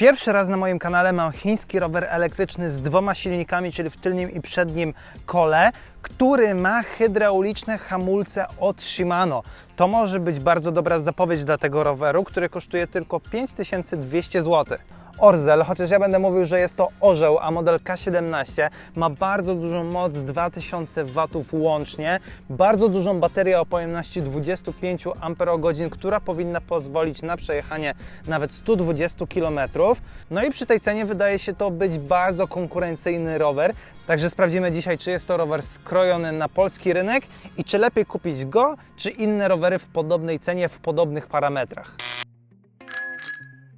Pierwszy raz na moim kanale mam chiński rower elektryczny z dwoma silnikami, czyli w tylnym i przednim kole, który ma hydrauliczne hamulce od Shimano. To może być bardzo dobra zapowiedź dla tego roweru, który kosztuje tylko 5200 zł. Orzel, chociaż ja będę mówił, że jest to orzeł, a model K17 ma bardzo dużą moc, 2000 W łącznie, bardzo dużą baterię o pojemności 25 Ah, która powinna pozwolić na przejechanie nawet 120 km. No i przy tej cenie wydaje się to być bardzo konkurencyjny rower, także sprawdzimy dzisiaj, czy jest to rower skrojony na polski rynek i czy lepiej kupić go, czy inne rowery w podobnej cenie, w podobnych parametrach.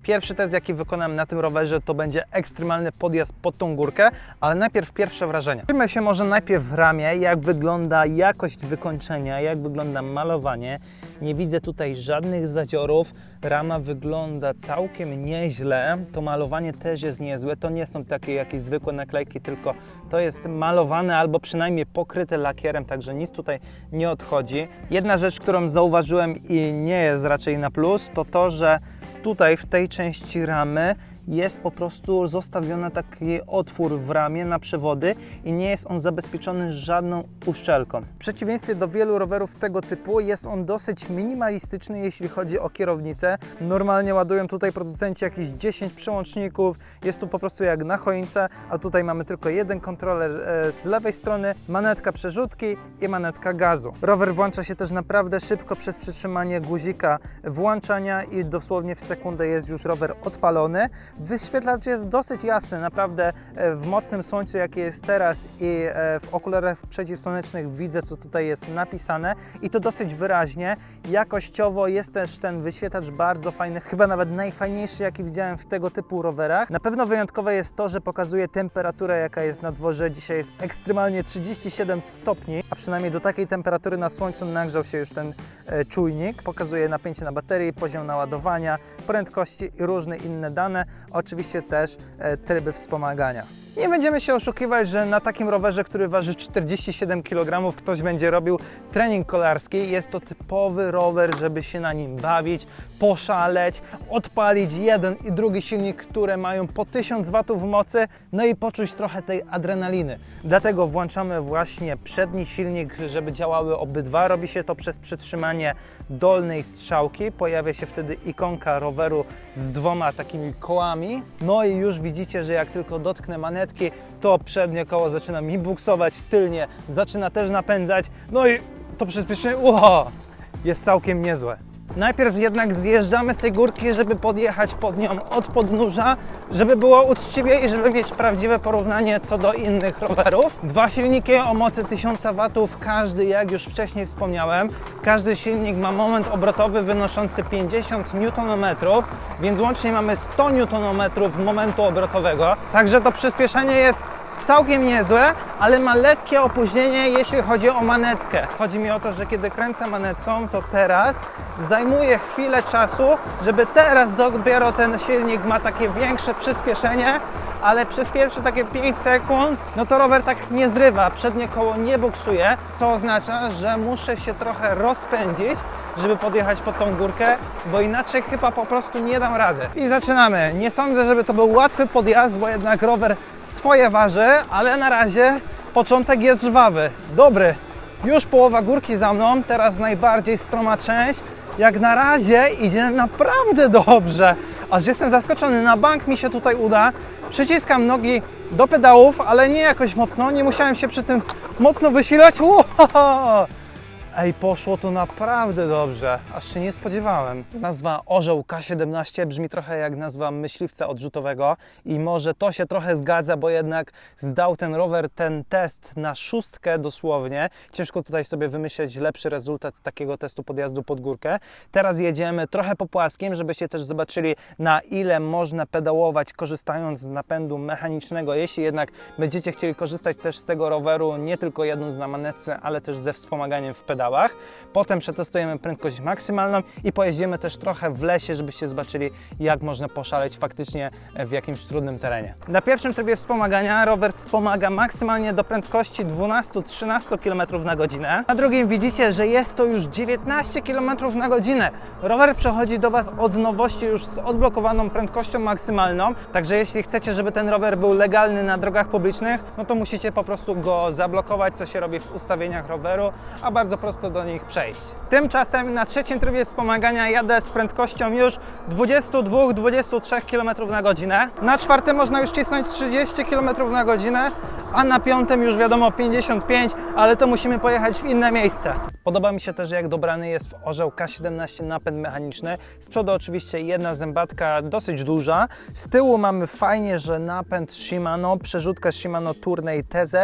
Pierwszy test, jaki wykonam na tym rowerze, to będzie ekstremalny podjazd pod tą górkę, ale najpierw pierwsze wrażenia. Skupimy się może najpierw w ramie, jak wygląda jakość wykończenia, jak wygląda malowanie. Nie widzę tutaj żadnych zadziorów. Rama wygląda całkiem nieźle. To malowanie też jest niezłe. To nie są takie jakieś zwykłe naklejki, tylko to jest malowane albo przynajmniej pokryte lakierem, także nic tutaj nie odchodzi. Jedna rzecz, którą zauważyłem i nie jest raczej na plus, to to, że tutaj w tej części ramy jest po prostu zostawiony taki otwór w ramie na przewody i nie jest on zabezpieczony żadną uszczelką. W przeciwieństwie do wielu rowerów tego typu jest on dosyć minimalistyczny, jeśli chodzi o kierownicę. Normalnie ładują tutaj producenci jakieś 10 przełączników, jest tu po prostu jak na choince, a tutaj mamy tylko jeden kontroler e, z lewej strony, manetka przerzutki i manetka gazu. Rower włącza się też naprawdę szybko przez przytrzymanie guzika włączania i dosłownie w sekundę jest już rower odpalony. Wyświetlacz jest dosyć jasny, naprawdę e, w mocnym słońcu, jakie jest teraz i e, w okularach przeciwsłonecznych widzę, co tutaj jest napisane i to dosyć wyraźnie. Jakościowo jest też ten wyświetlacz bardzo fajny, chyba nawet najfajniejszy, jaki widziałem w tego typu rowerach. Na pewno wyjątkowe jest to, że pokazuje temperaturę, jaka jest na dworze. Dzisiaj jest ekstremalnie 37 stopni, a przynajmniej do takiej temperatury na słońcu nagrzał się już ten e, czujnik. Pokazuje napięcie na baterii, poziom naładowania, prędkości i różne inne dane. Oczywiście też e, tryby wspomagania. Nie będziemy się oszukiwać, że na takim rowerze, który waży 47 kg, ktoś będzie robił trening kolarski. Jest to typowy rower, żeby się na nim bawić, poszaleć, odpalić jeden i drugi silnik, które mają po 1000 W mocy, no i poczuć trochę tej adrenaliny. Dlatego włączamy właśnie przedni silnik, żeby działały obydwa. Robi się to przez przytrzymanie dolnej strzałki. Pojawia się wtedy ikonka roweru z dwoma takimi kołami. No i już widzicie, że jak tylko dotknę manetki, to przednie koło zaczyna mi buksować, tylnie zaczyna też napędzać. No i to przyspieszenie, wow, jest całkiem niezłe. Najpierw jednak zjeżdżamy z tej górki, żeby podjechać pod nią od podnóża, żeby było uczciwie i żeby mieć prawdziwe porównanie co do innych rowerów. Dwa silniki o mocy 1000 W, każdy jak już wcześniej wspomniałem. Każdy silnik ma moment obrotowy wynoszący 50 Nm, więc łącznie mamy 100 Nm momentu obrotowego. Także to przyspieszenie jest całkiem niezłe, ale ma lekkie opóźnienie, jeśli chodzi o manetkę. Chodzi mi o to, że kiedy kręcę manetką, to teraz zajmuje chwilę czasu, żeby teraz dopiero ten silnik ma takie większe przyspieszenie, ale przez pierwsze takie 5 sekund, no to rower tak nie zrywa, przednie koło nie buksuje, co oznacza, że muszę się trochę rozpędzić, żeby podjechać pod tą górkę, bo inaczej chyba po prostu nie dam rady. I zaczynamy. Nie sądzę, żeby to był łatwy podjazd, bo jednak rower swoje waży, ale na razie początek jest żwawy. Dobry. Już połowa górki za mną, teraz najbardziej stroma część. Jak na razie idzie naprawdę dobrze. Aż jestem zaskoczony, na bank mi się tutaj uda. Przyciskam nogi do pedałów, ale nie jakoś mocno, nie musiałem się przy tym mocno wysilać. Ej, poszło to naprawdę dobrze, aż się nie spodziewałem. Nazwa Orzeł K17 brzmi trochę jak nazwa myśliwca odrzutowego i może to się trochę zgadza, bo jednak zdał ten rower ten test na szóstkę dosłownie. Ciężko tutaj sobie wymyśleć lepszy rezultat takiego testu podjazdu pod górkę. Teraz jedziemy trochę po płaskim, żebyście też zobaczyli na ile można pedałować korzystając z napędu mechanicznego. Jeśli jednak będziecie chcieli korzystać też z tego roweru, nie tylko jedną z na manetce, ale też ze wspomaganiem w pedale pedałach. Potem przetestujemy prędkość maksymalną i pojeździmy też trochę w lesie, żebyście zobaczyli, jak można poszaleć faktycznie w jakimś trudnym terenie. Na pierwszym trybie wspomagania rower wspomaga maksymalnie do prędkości 12-13 km na godzinę. Na drugim widzicie, że jest to już 19 km na godzinę. Rower przechodzi do Was od nowości już z odblokowaną prędkością maksymalną, także jeśli chcecie, żeby ten rower był legalny na drogach publicznych, no to musicie po prostu go zablokować, co się robi w ustawieniach roweru, a bardzo prosto do nich przejść. Tymczasem na trzecim trybie wspomagania jadę z prędkością już 22-23 km na godzinę. Na czwartym można już cisnąć 30 km na godzinę, a na piątym już wiadomo 55, ale to musimy pojechać w inne miejsce. Podoba mi się też, jak dobrany jest w orzeł K17 napęd mechaniczny. Z przodu oczywiście jedna zębatka dosyć duża. Z tyłu mamy fajnie, że napęd Shimano, przerzutka Shimano Tourney TZ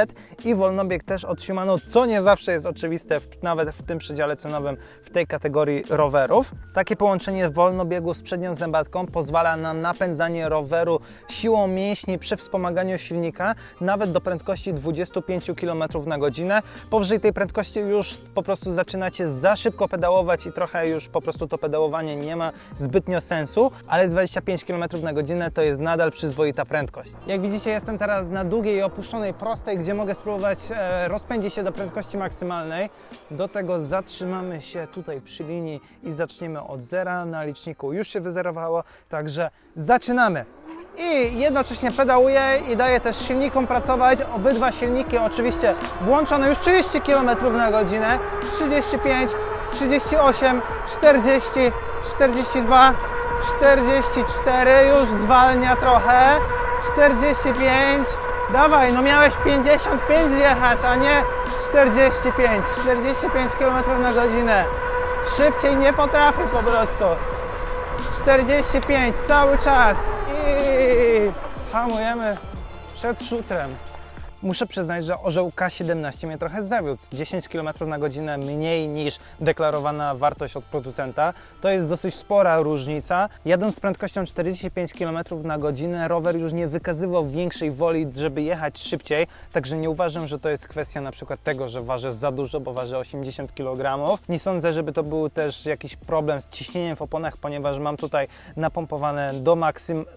i wolnobieg też od Shimano, co nie zawsze jest oczywiste, w, nawet w tym przedziale cenowym, w tej kategorii rowerów. Takie połączenie wolnobiegu z przednią zębatką pozwala na napędzanie roweru siłą mięśni przy wspomaganiu silnika, nawet do prędkości 25 km na godzinę. Powyżej tej prędkości już po prostu zaczynacie za szybko pedałować i trochę już po prostu to pedałowanie nie ma zbytnio sensu, ale 25 km na godzinę to jest nadal przyzwoita prędkość. Jak widzicie, jestem teraz na długiej, opuszczonej prostej, gdzie mogę spróbować e, rozpędzić się do prędkości maksymalnej. Do tego zatrzymamy się tutaj przy linii i zaczniemy od zera na liczniku. Już się wyzerowało, także zaczynamy. I jednocześnie pedałuję i daję też silnikom pracować. Obydwa silniki oczywiście włączone już 30 km na godzinę, 35, 38, 40, 42, 44, już zwalnia trochę, 45, dawaj, no miałeś 55 jechać, a nie 45, 45 km na godzinę. Szybciej nie potrafię po prostu. 45 cały czas i hamujemy przed szutrem. Muszę przyznać, że orzeł K17 mnie trochę zawiódł. 10 km na godzinę mniej niż deklarowana wartość od producenta. To jest dosyć spora różnica. Jadąc z prędkością 45 km na godzinę, rower już nie wykazywał większej woli, żeby jechać szybciej. Także nie uważam, że to jest kwestia na przykład tego, że waży za dużo, bo waży 80 kg. Nie sądzę, żeby to był też jakiś problem z ciśnieniem w oponach, ponieważ mam tutaj napompowane do,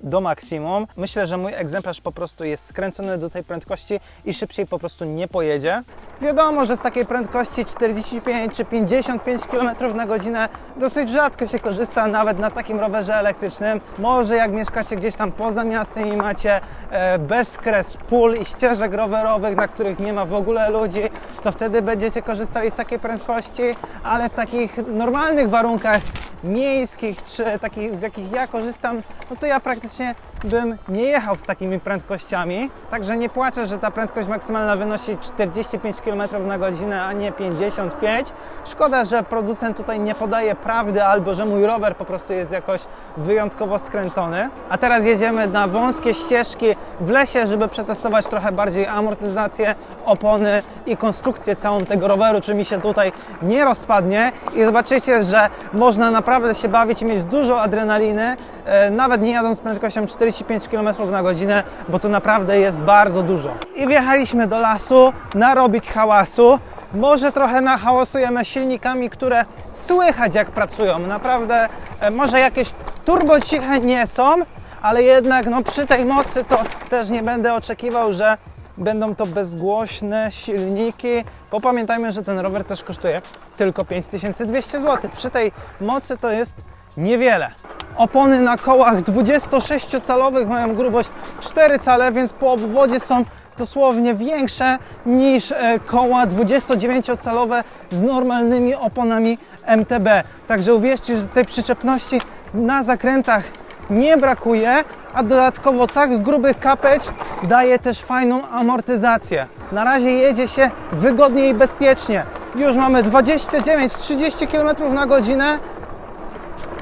do maksimum. Myślę, że mój egzemplarz po prostu jest skręcony do tej prędkości i szybciej po prostu nie pojedzie. Wiadomo, że z takiej prędkości 45 czy 55 km na godzinę dosyć rzadko się korzysta nawet na takim rowerze elektrycznym. Może jak mieszkacie gdzieś tam poza miastem i macie e, bezkres pól i ścieżek rowerowych, na których nie ma w ogóle ludzi, to wtedy będziecie korzystali z takiej prędkości, ale w takich normalnych warunkach miejskich, czy takich, z jakich ja korzystam, no to ja praktycznie bym nie jechał z takimi prędkościami. Także nie płaczę, że ta prędkość maksymalna wynosi 45 km na godzinę, a nie 55. Szkoda, że producent tutaj nie podaje prawdy, albo że mój rower po prostu jest jakoś wyjątkowo skręcony. A teraz jedziemy na wąskie ścieżki w lesie, żeby przetestować trochę bardziej amortyzację, opony i konstrukcję całą tego roweru, czy mi się tutaj nie rozpadnie. I zobaczycie, że można naprawdę się bawić i mieć dużo adrenaliny, e, nawet nie jadąc prędkością 45 km na godzinę, bo to naprawdę jest bardzo dużo. I wjechaliśmy do lasu, narobić hałasu. Może trochę nahałasujemy silnikami, które słychać jak pracują. Naprawdę, e, może jakieś turbo ciche nie są, ale jednak no, przy tej mocy to też nie będę oczekiwał, że będą to bezgłośne silniki, bo pamiętajmy, że ten rower też kosztuje tylko 5200 zł. Przy tej mocy to jest niewiele. Opony na kołach 26-calowych mają grubość 4 cale, więc po obwodzie są dosłownie większe niż e, koła 29-calowe z normalnymi oponami MTB. Także uwierzcie, że tej przyczepności na zakrętach nie brakuje, a dodatkowo tak gruby kapeć daje też fajną amortyzację. Na razie jedzie się wygodnie i bezpiecznie. Już mamy 29-30 km na godzinę.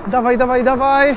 Dawaj, dawaj, dawaj.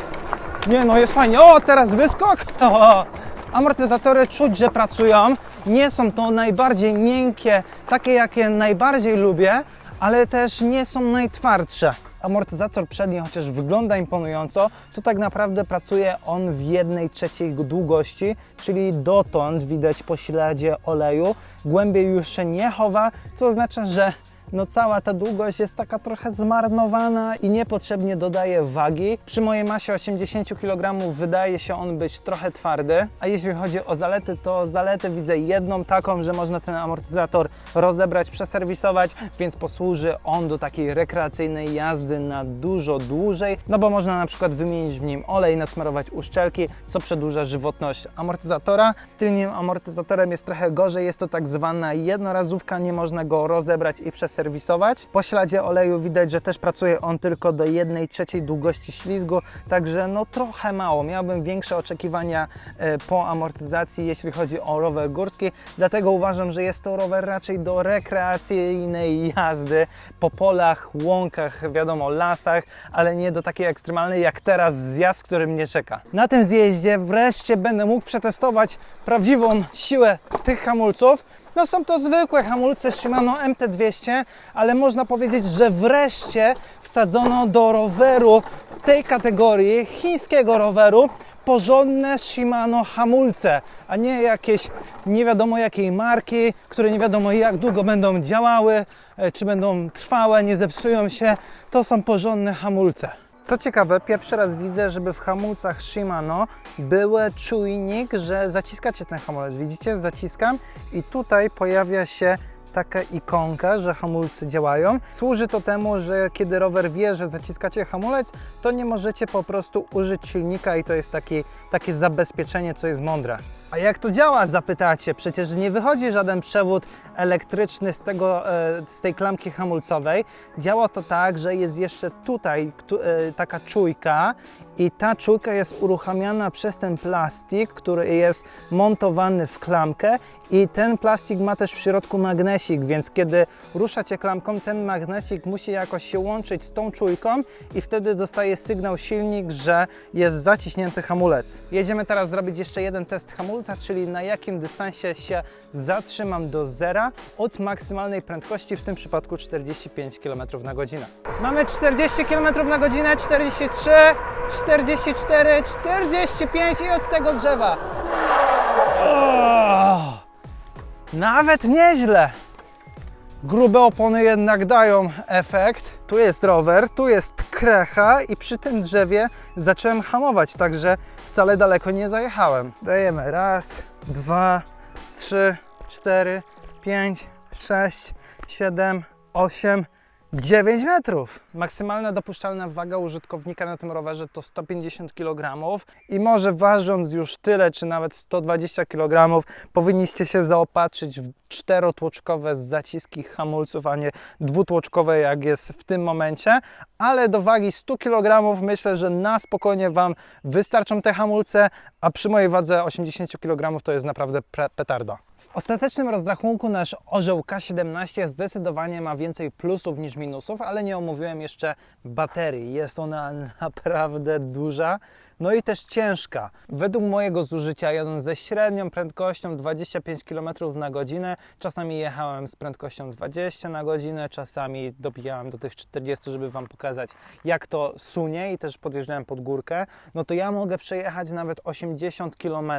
Nie no, jest fajnie. O, teraz wyskok. O, amortyzatory czuć, że pracują. Nie są to najbardziej miękkie, takie jakie najbardziej lubię, ale też nie są najtwardsze. Amortyzator przedni, chociaż wygląda imponująco, to tak naprawdę pracuje on w jednej trzeciej długości, czyli dotąd widać po śladzie oleju. Głębiej już się nie chowa, co oznacza, że no cała ta długość jest taka trochę zmarnowana i niepotrzebnie dodaje wagi. Przy mojej masie 80 kg wydaje się on być trochę twardy, a jeśli chodzi o zalety, to zaletę widzę jedną taką, że można ten amortyzator rozebrać, przeserwisować, więc posłuży on do takiej rekreacyjnej jazdy na dużo dłużej, no bo można na przykład wymienić w nim olej, nasmarować uszczelki, co przedłuża żywotność amortyzatora. Z tylnym amortyzatorem jest trochę gorzej, jest to tak zwana jednorazówka, nie można go rozebrać i przeserwisować. Po śladzie oleju widać, że też pracuje on tylko do 1 trzeciej długości ślizgu, także no trochę mało. Miałbym większe oczekiwania e, po amortyzacji, jeśli chodzi o rower górski, dlatego uważam, że jest to rower raczej do rekreacyjnej jazdy po polach, łąkach, wiadomo, lasach, ale nie do takiej ekstremalnej jak teraz zjazd, który mnie czeka. Na tym zjeździe wreszcie będę mógł przetestować prawdziwą siłę tych hamulców. No są to zwykłe hamulce Shimano MT200, ale można powiedzieć, że wreszcie wsadzono do roweru tej kategorii, chińskiego roweru, porządne Shimano hamulce, a nie jakieś nie wiadomo jakiej marki, które nie wiadomo jak długo będą działały, e, czy będą trwałe, nie zepsują się. To są porządne hamulce. Co ciekawe, pierwszy raz widzę, żeby w hamulcach Shimano był czujnik, że zaciskacie ten hamulec. Widzicie? Zaciskam i tutaj pojawia się taka ikonka, że hamulce działają. Służy to temu, że kiedy rower wie, że zaciskacie hamulec, to nie możecie po prostu użyć silnika i to jest taki, takie zabezpieczenie, co jest mądre. A jak to działa, zapytacie? Przecież nie wychodzi żaden przewód elektryczny z, tego, e, z tej klamki hamulcowej. Działa to tak, że jest jeszcze tutaj tu, e, taka czujka i ta czujka jest uruchamiana przez ten plastik, który jest montowany w klamkę i ten plastik ma też w środku magnesik, więc kiedy ruszacie klamką, ten magnesik musi jakoś się łączyć z tą czujką i wtedy dostaje sygnał silnik, że jest zaciśnięty hamulec. Jedziemy teraz zrobić jeszcze jeden test hamulca, czyli na jakim dystansie się zatrzymam do zera od maksymalnej prędkości, w tym przypadku 45 km na godzinę. Mamy 40 km na godzinę, 43, 44, 45 i od tego drzewa. O! Nawet nieźle. Grube opony jednak dają efekt. Tu jest rower, tu jest krecha i przy tym drzewie zacząłem hamować, także wcale daleko nie zajechałem. Dajemy raz, dwa, trzy, cztery, pięć, sześć, siedem, osiem, 9 metrów. Maksymalna dopuszczalna waga użytkownika na tym rowerze to 150 kg i może ważąc już tyle, czy nawet 120 kg, powinniście się zaopatrzyć w czterotłoczkowe zaciski hamulców, a nie dwutłoczkowe jak jest w tym momencie, ale do wagi 100 kg myślę, że na spokojnie Wam wystarczą te hamulce, a przy mojej wadze 80 kg to jest naprawdę petarda. W ostatecznym rozrachunku nasz orzeł K17 zdecydowanie ma więcej plusów niż minusów, ale nie omówiłem jeszcze baterii. Jest ona naprawdę duża. No i też ciężka. Według mojego zużycia jadąc ze średnią prędkością 25 km na godzinę, czasami jechałem z prędkością 20 na godzinę, czasami dobijałem do tych 40, żeby Wam pokazać jak to sunie i też podjeżdżałem pod górkę, no to ja mogę przejechać nawet 80 km,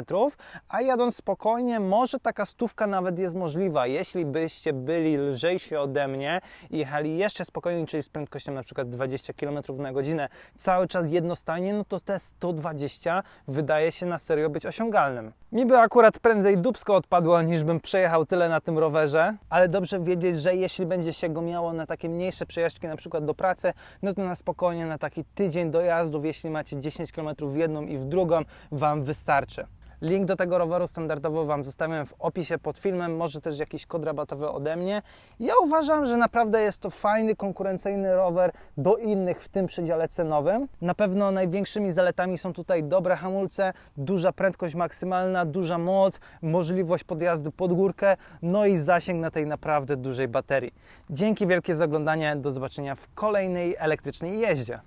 a jadąc spokojnie, może taka stówka nawet jest możliwa, jeśli byście byli lżejsi ode mnie i jechali jeszcze spokojniej, czyli z prędkością na przykład 20 km na godzinę, cały czas jednostajnie, no to te 120 wydaje się na serio być osiągalnym. Mi by akurat prędzej dubsko odpadło, niż bym przejechał tyle na tym rowerze, ale dobrze wiedzieć, że jeśli będzie się go miało na takie mniejsze przejażdżki, na przykład do pracy, no to na spokojnie na taki tydzień dojazdów, jeśli macie 10 km w jedną i w drugą, Wam wystarczy. Link do tego roweru standardowo Wam zostawiam w opisie pod filmem, może też jakiś kod rabatowy ode mnie. Ja uważam, że naprawdę jest to fajny, konkurencyjny rower do innych w tym przedziale cenowym. Na pewno największymi zaletami są tutaj dobre hamulce, duża prędkość maksymalna, duża moc, możliwość podjazdu pod górkę, no i zasięg na tej naprawdę dużej baterii. Dzięki wielkie za oglądanie, do zobaczenia w kolejnej elektrycznej jeździe.